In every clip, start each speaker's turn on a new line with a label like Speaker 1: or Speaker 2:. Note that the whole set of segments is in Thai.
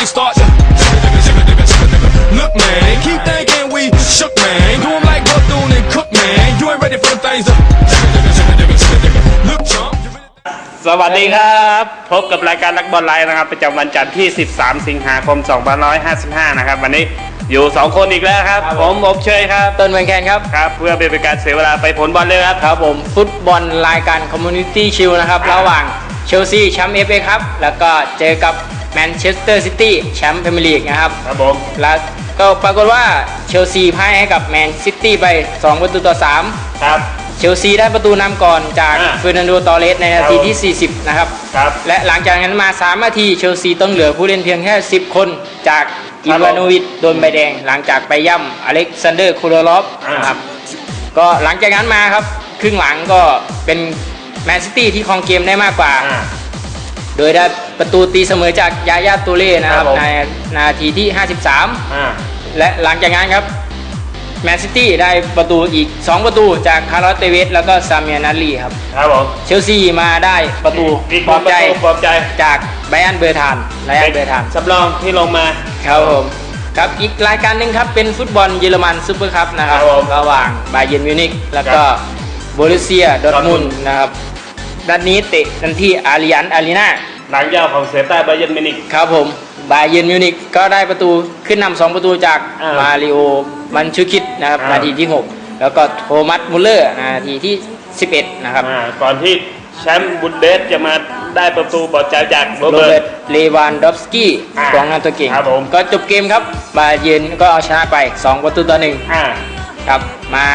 Speaker 1: they start to. Look, man, keep thinking we shook, man. Do 'em like Bethune and Cook, man. You ain't ready for them things to. Look, chump. you really-
Speaker 2: สวัสดีครับ พบกับรายการรักบอลไลน์นะครับ ประจำวันจันทร์ที่ 13 สิงหาคม 2555 นะครับ วันนี้อยู่ 2 คนอีกแล้วครับ ผมอบเชยครับ
Speaker 3: ต้นเมืองแคนครับ
Speaker 2: ครับ เพื่อไม่เป็นการเสียเวลาไปผลบอลเลยครับ
Speaker 3: ครับผมฟุตบอลรายการคอมมูนิตี้ชิลนะครับ
Speaker 2: ครับ
Speaker 3: ระหว่างเชลซีแชมป์เอฟเอครับ แล้วก็เจอกับ แมนเชสเตอร์ซิตี้แชมป์พรีเมียร์ลีกนะครับ
Speaker 2: ครับผม
Speaker 3: แล้วก็ปรากฏว่าเชลซีพ่ายให้กับแมนซิตี้ไป 2 ประตูต่อ 3
Speaker 2: ครับ
Speaker 3: เชลซีได้ประตูนำก่อนจาก
Speaker 2: อ่า
Speaker 3: เฟอร์นันโด ตอเรสในนาที
Speaker 2: ครับ
Speaker 3: ที่ 40 นะครับ
Speaker 2: ครับ
Speaker 3: และหลังจากนั้นมา 3 นาทีเชลซีต้องเหลือผู้เล่นเพียงแค่ 10 คนจากอิวานโนวิชโดนใบแดง หลังจากไปย่ำอเล็กซานเดอร์คูโรลอฟ
Speaker 2: อ่าน
Speaker 3: นะครับ ก็หลังจากนั้นมาครับ ครึ่งหลังก็เป็นแมนซิตี้ที่ครองเกมได้มากกว่า
Speaker 2: อ่า
Speaker 3: โดยได้ ประตูตีเสมอจากยายาตูเล่นะครับ
Speaker 2: ครับผม
Speaker 3: ในนาทีที่53
Speaker 2: อ่า
Speaker 3: และหลังจากนั้นครับแมนซิตี้ได้ประตูอีก 2 ประตูจากคาร์ลอสเตเวสแล้วก็ซาเมียนาลีครับ
Speaker 2: ครับผม
Speaker 3: เชลซีมาได้ประตู
Speaker 2: อีก
Speaker 3: ปลอบใจ
Speaker 2: ประตูปลอบใจ
Speaker 3: จากไบรอันเบอร์ทานไบรอันเบอร์ทาน
Speaker 2: สำรองที่ลงมา
Speaker 3: ครับผมครับอีกรายการหนึ่งครับเป็นฟุตบอลเยอรมันซูเปอร์คัพนะครับ
Speaker 2: ครับผม
Speaker 3: ระหว่างบาเย r n m มิวนิกแล้วก็
Speaker 2: ครับ
Speaker 3: โบรุเซียดอร์ทมุน
Speaker 2: Dortmund
Speaker 3: นะครับนัดนี้เตะกันที่อาริยันอารีนา
Speaker 2: หลังยาวของเซต้าไบเยร์นมิวนิก
Speaker 3: ครับผมบาเย r n m มิวนิกก็ได้ประตูขึ้นนำสองประตูจาก
Speaker 2: อ่า
Speaker 3: มาริโอมันชูคิดนะครับ
Speaker 2: อ่า
Speaker 3: นาทีที่ 6 แล้วก็โทมัสมุลเลอร์นาทีที่ 11 นะครับ
Speaker 2: อ่าก่อนที่แชมป์บุนเดสจะมาได้ประตูปลอบใจจากโร
Speaker 3: โร
Speaker 2: เบิ
Speaker 3: เบิ
Speaker 2: ร์
Speaker 3: ร์
Speaker 2: ต
Speaker 3: ตเลวานดอฟสกี้
Speaker 2: อ่าก
Speaker 3: องหน้าตัวเก่ง
Speaker 2: ครับผม
Speaker 3: ก็จบเกมครับบาเยร์นก็เอาชนะไป 2 ประตูต่อหนึ่ง
Speaker 2: อ่า
Speaker 3: ครับมา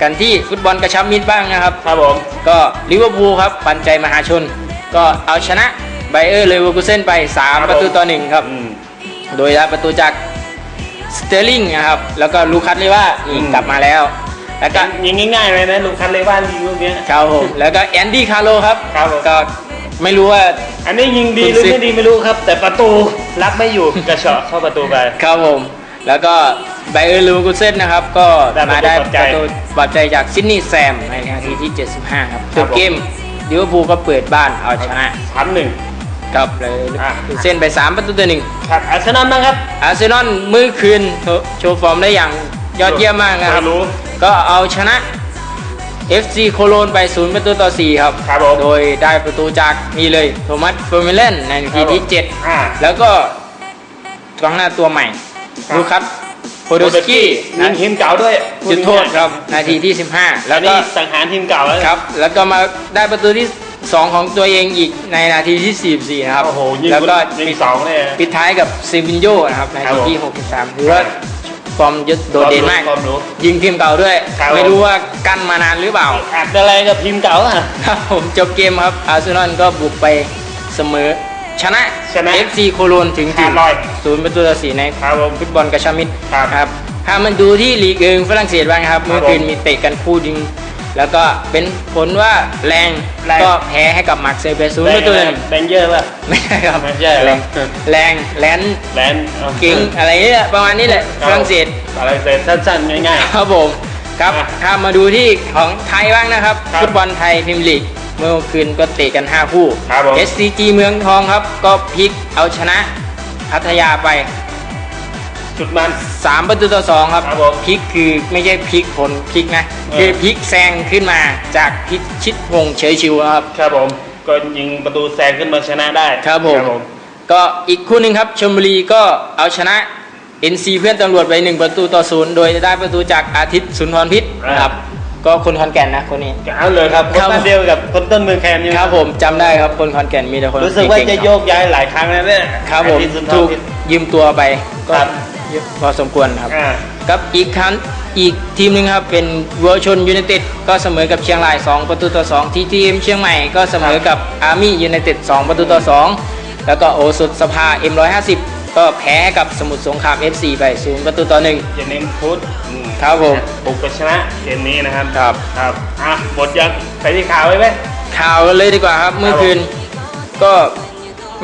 Speaker 3: กันที่ฟุตบอลกระชับมิตรบ้างนะครับ
Speaker 2: ครับผม
Speaker 3: ก็ลิเวอร์พูลครับปันใจมหาชน ก็เอาชนะ ไบเออร์เลเวอร์คูเซนไป 3 ประตูต่อหนึ่งครับ
Speaker 2: อืม
Speaker 3: โดยได้ประตูจากสเตอร์ลิงนะครับ แล้วก็ลูคัสเลว่านี่
Speaker 2: อืม
Speaker 3: กลับมาแล้ว แล้วก็
Speaker 2: ยิงง่ายๆเลยนะลูกคันเลว่านยิงลูกเนี้ย
Speaker 3: ครับผมแล้วก็แอนดี้คาร์โลครับ
Speaker 2: ครับผม
Speaker 3: ก็ไม่รู้ว่า
Speaker 2: อันนี้ยิงดีหรือไม่ดีไม่รู้ครับ แต่ประตูรับไม่อยู่กระเฉาะเข้าประตูไป
Speaker 3: ครับผมแล้วก็ไบเออร์เลเวอร์คูเซนนะครับ ก็
Speaker 2: ได้ประตู
Speaker 3: มาได้
Speaker 2: ปลอบใจ
Speaker 3: ประตูปลอบใจจากซิดนีย์แซมในนาทีที่ 75 ครับ
Speaker 2: ค
Speaker 3: จ
Speaker 2: รับบผม
Speaker 3: เกมลิเวอร์พูลก็เปิดบ้านเอาชนะ
Speaker 2: สามหนึ่ง
Speaker 3: ครับเลย
Speaker 2: อะ
Speaker 3: เส้นไป3ประตูต่อหนึ่ง
Speaker 2: ครับอาร์เซนอลบ้างครับ
Speaker 3: อาร์เซนอลมือคืนโชว์โชว์ฟอร์มได้อย่างยอดเยี่ยมมากนะครับ
Speaker 2: ไม่รู้
Speaker 3: ก็เอาชนะ FC โคโลนไป 0 ประตูต่อ 4 ครับ
Speaker 2: ครับผม
Speaker 3: โดยได้ประตูจากนี่เลยโทมัสเฟอร์เมเลนในนาทีที่
Speaker 2: อ่า
Speaker 3: 7แล้วก็กองหน้าตัวใหม่
Speaker 2: ครับ
Speaker 3: ลูคัสโพโดสกี้
Speaker 2: ยิงทีมเก่าด้วย
Speaker 3: จุดโทษครับ นาทีที่ 15
Speaker 2: แล้
Speaker 3: แล้วว
Speaker 2: ก็
Speaker 3: ก็
Speaker 2: สังหารทีมเก่าแล้ว
Speaker 3: ครับ แล้วก็มาได้ประตูที่ 2ของตัวเองอีกในนาทีที่ 44 นะครับ
Speaker 2: โอ้โหยิง
Speaker 3: แล้วก็
Speaker 2: ยิง
Speaker 3: ปิด
Speaker 2: สองเลย
Speaker 3: ปิดท้ายกับเซวินโยนะครับนา
Speaker 2: ครับ
Speaker 3: ที
Speaker 2: ผม
Speaker 3: ที่ 63ถือว่าฟอร์มยศโดดเด่นมาก
Speaker 2: ความรู้
Speaker 3: ยิงทีมเก่าด้วย
Speaker 2: ครับ
Speaker 3: ไม่รู้ว่ากั้นมานานหรือเปล่า
Speaker 2: ขาดอะไรกับทีมเก่าอะ
Speaker 3: ครับผมจบเกมครับอาร์เซนอลก็บุกไปเสมอชนะ
Speaker 2: ชนะ
Speaker 3: FC โคโลนถึง
Speaker 2: ขาดลอย
Speaker 3: ศูนย์ประตูต่อสี่ใน
Speaker 2: ครับผม
Speaker 3: ฟุตบอลกระชับมิตร
Speaker 2: ครับ
Speaker 3: ครับถ้ามันดูที่ลีกเองฝรั่งเศสบ้างครับ
Speaker 2: ครับ
Speaker 3: เมื่อคืนมีเตะกันคู่จริง แล้วก็เป็นผลว่าแรง
Speaker 2: แรง
Speaker 3: ก็แพ้ให้กับมาร์เซย์ไปศูนย์ประตูหนึ่ง
Speaker 2: แบงเยอร์ป่ะ
Speaker 3: ไม่ใช่ครับ
Speaker 2: ไม่ใช่
Speaker 3: แรง
Speaker 2: เหรอ
Speaker 3: แรงแลน
Speaker 2: แลนด์
Speaker 3: เก่งอะไรนี่แหละประมาณนี้แหละฝรั่งเศส
Speaker 2: ฝรั่งเศสสั้นๆง่าย
Speaker 3: ครับผมครับ
Speaker 2: อะ
Speaker 3: ถ้ามาดูที่ของไทยบ้างนะครับ
Speaker 2: ครับ
Speaker 3: ฟุตบอลไทยพรีเมียร์ลีกเมื่อคืนก็เตะกัน 5 คู่
Speaker 2: ครับผม
Speaker 3: SCG เมืองทองครับ ก็พลิกเอาชนะพัทยาไป
Speaker 2: ๆ จุดมัน
Speaker 3: 3 ประตูต่อ2ครับ
Speaker 2: ครับผม
Speaker 3: พลิกคือไม่ใช่พลิกผลพลิกนะ
Speaker 2: เออ
Speaker 3: คือพลิกแซงขึ้นมาจากพิชิตวงศ์เฉยชิวครับ
Speaker 2: ครับผมก็ยิงประตูแซงขึ้นมาชนะได้
Speaker 3: ครับผม ก็อีกคู่หนึ่งครับชลบุรีก็เอาชนะ NC เพื่อนตำรวจไป 1 ประตูต่อศูนย์โดยได้ประตูจากอาทิตย์สุนทรพิษนะครับ ก็คนขอนแก่นนะคนนี้
Speaker 2: เอาเลยครับคน
Speaker 3: ครับ
Speaker 2: บ้านเดียวกับคนต้นเมืองแคนใช่ไหม
Speaker 3: ครับผมจำได้ครับคนขอนแก่นมีแต่คน
Speaker 2: รู้สึกว่า
Speaker 3: เงๆ
Speaker 2: จะโยกย้ายหลายครั้งแล้วเนี่ย
Speaker 3: ครับผม
Speaker 2: อาทิตย์สุนทร
Speaker 3: ถูก
Speaker 2: พิษ
Speaker 3: ยืมตัวไปก็
Speaker 2: ครับ
Speaker 3: เยอะพอสมควรครับ
Speaker 2: อ่า
Speaker 3: กับอีกครั้งอีกทีมหนึ่งครับเป็นวัวชนยูไนเต็ดก็เสมอกับเชียงราย 2 ประตูต่อ2ทีทีมเชียงใหม่ก็เสมอกับอาร์มี่ยูไนเต็ด2ประตูต่อ 2 แล้วก็โอสุดสภา M150 ก็แพ้กับสมุทรสงคราม FC ไป0ประตูต่อ1
Speaker 2: อย่าเน้นพุทธอืม
Speaker 3: ครับผม
Speaker 2: บุกไปชนะเกมนี้นะครับ
Speaker 3: ครับ
Speaker 2: ครับอะหมดยังไปที่ข่าวไว้ไหม
Speaker 3: ข่าวกันเลยดีกว่าครับ เมื่อคืนก็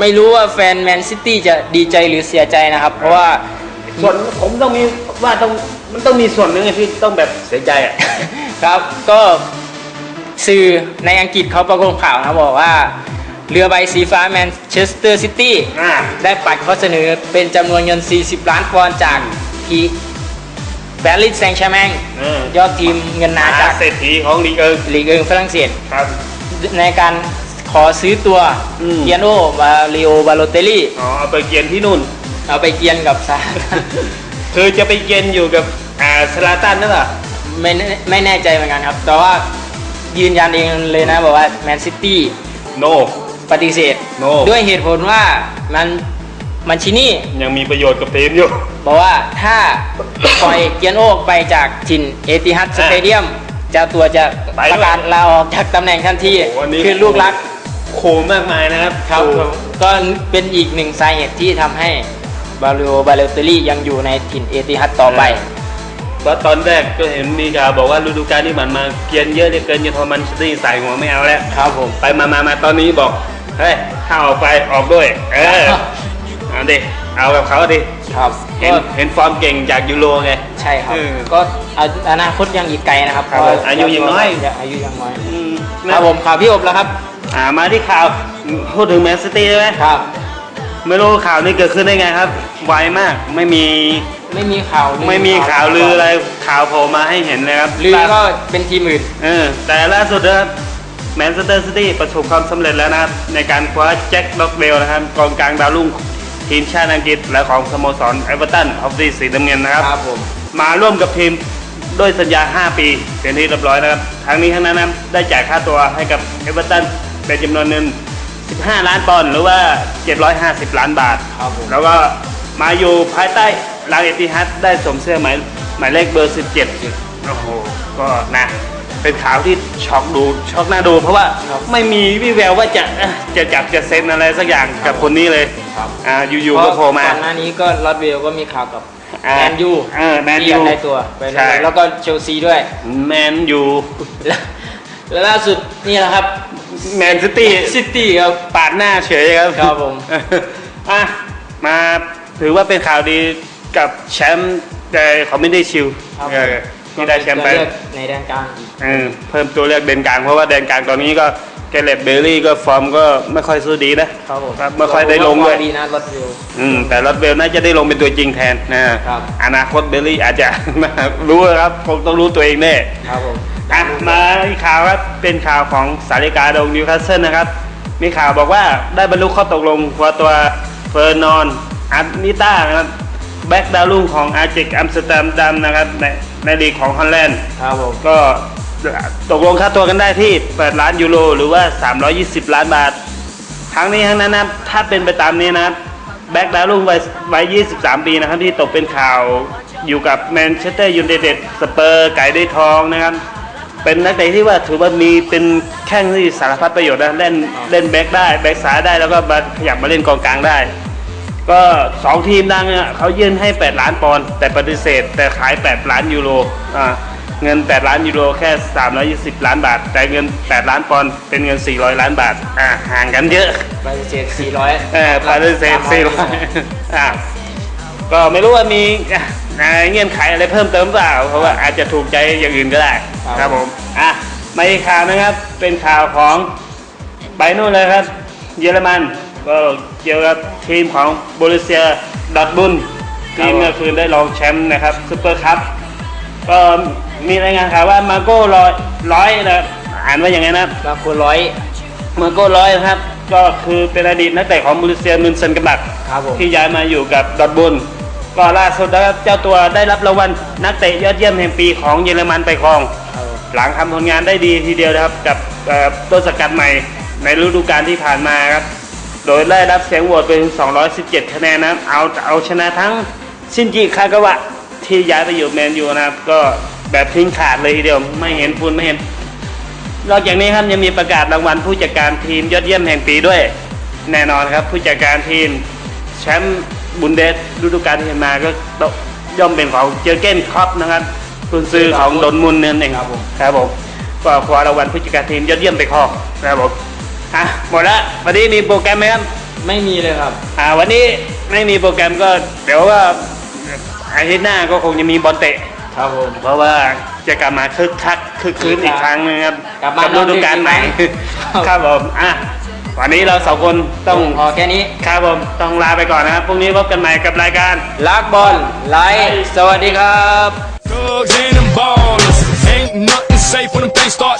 Speaker 3: ไม่รู้ว่าแฟนแมนซิตี้จะดีใจหรือเสียใจนะครับ เพราะว่า
Speaker 2: ส่วนผมต้องมีว่าต้องมันต้องมีส่วนหนึ่งที่ต้องแบบเสียใจอะ
Speaker 3: ครับ ก็สื่อในอังกฤษเขาประกาศข่าวนะครับบอกว่า เรือใบสีฟ้าแมนเชสเตอร์ซิตี้
Speaker 2: อ่า
Speaker 3: ได้ปัดข้อเสนอเป็นจำนวนเงิน 40 ล้านปอนด์จากพีแบรลิสแซงต์แชร์แมง
Speaker 2: เออย
Speaker 3: อดทีมเงินนา
Speaker 2: อา
Speaker 3: จาก
Speaker 2: เศรษฐีของลีกเอิง
Speaker 3: ลีกเอิงฝรั่งเศส
Speaker 2: ครับ
Speaker 3: ในการขอซื้อตัว
Speaker 2: อืม
Speaker 3: เกียโนบาลิโอบาโลเตลลี่
Speaker 2: อ๋อเอาไปเกียนที่นู่น
Speaker 3: เอาไปเกียนกับซา
Speaker 2: คือจะไปเกียนอยู่กับอ่าสลาตันนั่นเหรอ
Speaker 3: ไม่แน่ไม่แน่ใจเหมือนกันครับ แต่ว่ายืนยันเองเลยนะบอกว่าแมนซิตี้
Speaker 2: โน
Speaker 3: ปฏิเสธ
Speaker 2: No
Speaker 3: ด้วยเหตุผลว่ามันมันชินี่
Speaker 2: ยังมีประโยชน์กับทีมอยู่
Speaker 3: บอกว่าถ้า ปล่อยเกียนโอกไปจากถิ่นเอติฮัดสเตเดียมเจ้าตัวจะ
Speaker 2: ไปด้วย
Speaker 3: ประกาศลาออกจากตำแหน่งทันที
Speaker 2: โอ้โหอันนี้
Speaker 3: คือลูกรัก
Speaker 2: โคมากมายนะครับ
Speaker 3: ครับ
Speaker 2: โอ้
Speaker 3: ก็เป็นอีกหนึ่งสาเหตุที่ทำให้ บาลิโอบาเลเตอรี่ยังอยู่ในถิ่นเอติฮัดต่อไป
Speaker 2: เพราะตอนแรกก็เห็นมีข่าวบอกว่าฤดูกาลที่ผ่านมาเกียนเยอะเหลือเกินจนทอมันซิตี้ใส่หัวไม่เอาแล้ว
Speaker 3: ครับผม
Speaker 2: ไปมามามาตอนนี้บอกเฮ้ยถ้าออกไปออกด้วย เออเอาดิเอากับเขาดิ
Speaker 3: ครับ
Speaker 2: เห็น
Speaker 3: ก็
Speaker 2: เห็นฟอร์มเก่งจากยูโรไง
Speaker 3: ใช่ครับ
Speaker 2: เออ
Speaker 3: ก็อาอนาคตยังอีกไกลนะครับ
Speaker 2: ครับ
Speaker 3: เพราะ
Speaker 2: อายุยังน้อย
Speaker 3: อายุยังน้อย
Speaker 2: อืม
Speaker 3: ค
Speaker 2: นะ
Speaker 3: รับผมข่าวพี่อบแล้วครับ
Speaker 2: อ่ามาที่ข่าวพูดถึงแมนซิตี้ใช่ไหม
Speaker 3: ครับ
Speaker 2: ไม่รู้ข่าวนี้เกิดขึ้นได้ไงครับ ไวมากไม่มี
Speaker 3: ไม่มีข่าวลือ
Speaker 2: ไม่มีข่าวลืออะไรข่าวโผล่มาให้เห็นเลยครับ
Speaker 3: ลือก็เป็นทีมอื่น
Speaker 2: เออแต่ล่าสุดนะครับแมนเชสเตอร์ซิตี้ประสบความสำเร็จแล้วนะครับ ในการคว้าแจ็คล็อกเดลนะครับกองกลางดาวรุ่งทีมชาติอังกฤษและของสโมสรเอเวอร์ตันออฟซีสีน้ำเงินนะครับ
Speaker 3: ครับผม
Speaker 2: มาร่วมกับทีมด้วยสัญญา 5 ปีเป็นที่เรียบร้อยนะครับทั้งนี้ทั้งนั้นนะครับได้จ่ายค่าตัวให้กับเอเวอร์ตันเป็นจำนวนเงิน 15 ล้านปอนด์หรือว่า 750 ล้านบาท
Speaker 3: ครับผม
Speaker 2: แล้วก็ มาอยู่ภายใต้ลางเอติฮัดได้สวมเสื้อหมายหมายเลขเบอร์ 17 โอ้โห ก็นะเป็นข่าวที่ช็อกดูช็อกหน้าดู เพราะว่า
Speaker 3: ครับ
Speaker 2: ไม่มีวิแววว่าจะเอ่อจะจับจะเซ็นอะไรสักอย่างกับคนนี้เลย
Speaker 3: ครับ
Speaker 2: อ่าอยู่ๆก็โผล่มา
Speaker 3: ก่อนหน้านี้ก็ลอตเวลก็มีข่าวกับ
Speaker 2: อ่า
Speaker 3: แมนยู
Speaker 2: เออแมนยู
Speaker 3: ที่อยากได้ตัวไปเลย
Speaker 2: ใช่
Speaker 3: แล้วก็เชลซีด้วย
Speaker 2: แมนยู
Speaker 3: แล้วแล้วล่าสุดนี่แหละครับ
Speaker 2: แมนซิตี้
Speaker 3: ซิตี้ครับ
Speaker 2: ปาดหน้าเฉยครับ
Speaker 3: ครับผม
Speaker 2: อะมา ถือว่าเป็นข่าวดีกับแชมป์แต่เขาไม่ได้ชิล
Speaker 3: ครับ
Speaker 2: เออที่ได้แชมป์ไป
Speaker 3: ก็เลือกในแดนกลางอีก
Speaker 2: เออเพิ่มตัวเลือกเดนกลางเพราะว่าเดนกลางตอนนี้ก็เกเรตเบลลี่ก็ฟอร์มก็ไม่ค่อยสู้ดีนะ ครับ
Speaker 3: ผม
Speaker 2: ครับไม่ค่อยได้ลงด้วย
Speaker 3: ดีนะลอตเวล
Speaker 2: อืมแต่รอดเบลน่าจะได้ลงเป็นตัวจริงแทนนะครับ อนาคตเบลลี่อาจจะ รู้ครับคงต้องรู้ตัวเองแน่
Speaker 3: ครับผม
Speaker 2: อะมาอีกข่าวครับเป็นข่าวของสาริกาดงนิวคาสเซิลนะครับ มีข่าวบอกว่าได้บรรลุข้อตกลงคว้าตัวเฟอร์นอน อันนิต้านะครับแบ็กดาวรุ่งของอาเจกอัมสเตอร์ดัมนะครับในในลีกของฮอลแลนด์
Speaker 3: ครับผม
Speaker 2: ก็ตกลงค่าตัวกันได้ที่ 8 ล้านยูโร หรือว่า 320 ล้านบาท ทั้งนี้ทั้งนั้นนะครับถ้าเป็นไปตามนี้นะครับแบ็กดาวรุ่งวัยวัย 23 ปีนะครับที่ตกเป็นข่าวอยู่กับแมนเชสเตอร์ยูไนเต็ดสเปอร์ไก่ได้ทองนะครับ เป็นนักเตะที่ว่าถือว่ามีเป็นแข้งที่สารพัดประโยชน์นะเล่นเล่นแบ็กได้ แบ็กซ้ายได้แล้วก็มาขยับมาเล่นกองกลางได้ ก็สองทีมดังเนี่ยเขายื่นให้ 8 ล้านปอนด์แต่ปฏิเสธ แต่ขาย 8 ล้านยูโรอ่าเงิน 8 ล้านยูโรแค่ 320 ล้านบาท แต่เงิน 8 ล้านปอนด์เป็นเงิน 400 ล้านบาทอ่าห่างกันเยอะ
Speaker 3: ปฏิเสธ400
Speaker 2: เออปฏิเสธ400อ่าก็ไม่รู้ว่ามีอะอ่าเงื่อนไขอะไรเพิ่มเติมเปล่าเพราะว่าอาจจะถูกใจอย่างอื่นก็ได้ครับผมอะมาอีกข่าวนะครับเป็นข่าวของไปนู่นเลยครับ เยอรมัน ก็เกี่ยวกับทีมของโบรุเซียดอร์ทมุนด์ทีมก็คือได้รองแชมป์นะครับซุปเปอร์คัพก็มีรายงานข่าวว่ามาโก้ร้อยร้อยนะอ่านว่าอย่างไงนะ
Speaker 3: บางคนร้อย
Speaker 2: มาโก้ร้อยนะครับ ก็คือเป็นอดีตนักเตะของโบรุเซียมุนเซนกบัก
Speaker 3: ครับผม
Speaker 2: ที่ย้ายมาอยู่กับดอร์ทมุนด์ก็ล่าสุดนะครับเจ้าตัวได้รับรางวัลนักเตะยอดเยี่ยมแห่งปีของเยอรมันไปครอง
Speaker 3: ครับผม
Speaker 2: หลังทำผลงานได้ดีทีเดียวนะครับ กับเอ่อต้นสกัดใหม่ในฤดูกาลที่ผ่านมาครับ โดยได้รับเสียงโหวตเป็น 217 คะแนนนะเอาเอาชนะทั้งชินจิคากาวะที่ย้ายไปอยู่แมนยูนะครับ ก็แบบทิ้งขาดเลยทีเดียวไม่เห็นฝุ่นไม่เห็น นอกจากนี้ครับยังมีประกาศรางวัลผู้จัดการทีมยอดเยี่ยมแห่งปีด้วย แน่นอนครับ ผู้จัดการทีมแชมป์บุนเดสฤดูกาลที่ผ่านมาก็ย่อมเป็นของเจอเก้นครอปนะครับคุณซื้อของดนมุนเนั่นเอง
Speaker 3: ครับผม
Speaker 2: ครับผมก็คว้ารางวัลผู้จัดการทีมยอดเยี่ยมไปครองนะครับผม อะหมดละวันนี้มีโปรแกรมไหมครับ
Speaker 3: ไม่มีเลยครับ
Speaker 2: อ่า วันนี้ไม่มีโปรแกรมก็เดี๋ยวว่าอาทิตย์หน้าก็คงจะมีบอลเตะ
Speaker 3: ครับผม
Speaker 2: เพราะว่าจะกลับมาคึกคักคึกคืนอีกครั้งนึงครับ
Speaker 3: กลับมา
Speaker 2: ฤดูกาลใหม่
Speaker 3: ครับ
Speaker 2: ครับผมอะวันนี้เราสองคนต้อง
Speaker 3: พอแค่นี้
Speaker 2: ครับผมต้องลาไปก่อนนะครับพรุ่งนี้พบกันใหม่กับรายการ
Speaker 3: ลักบอลไลฟ์สวัสดีครับ
Speaker 1: Thugs and them ballers. Ain't nothing safe when them things start to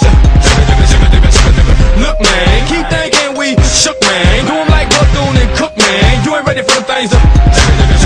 Speaker 1: ready for the.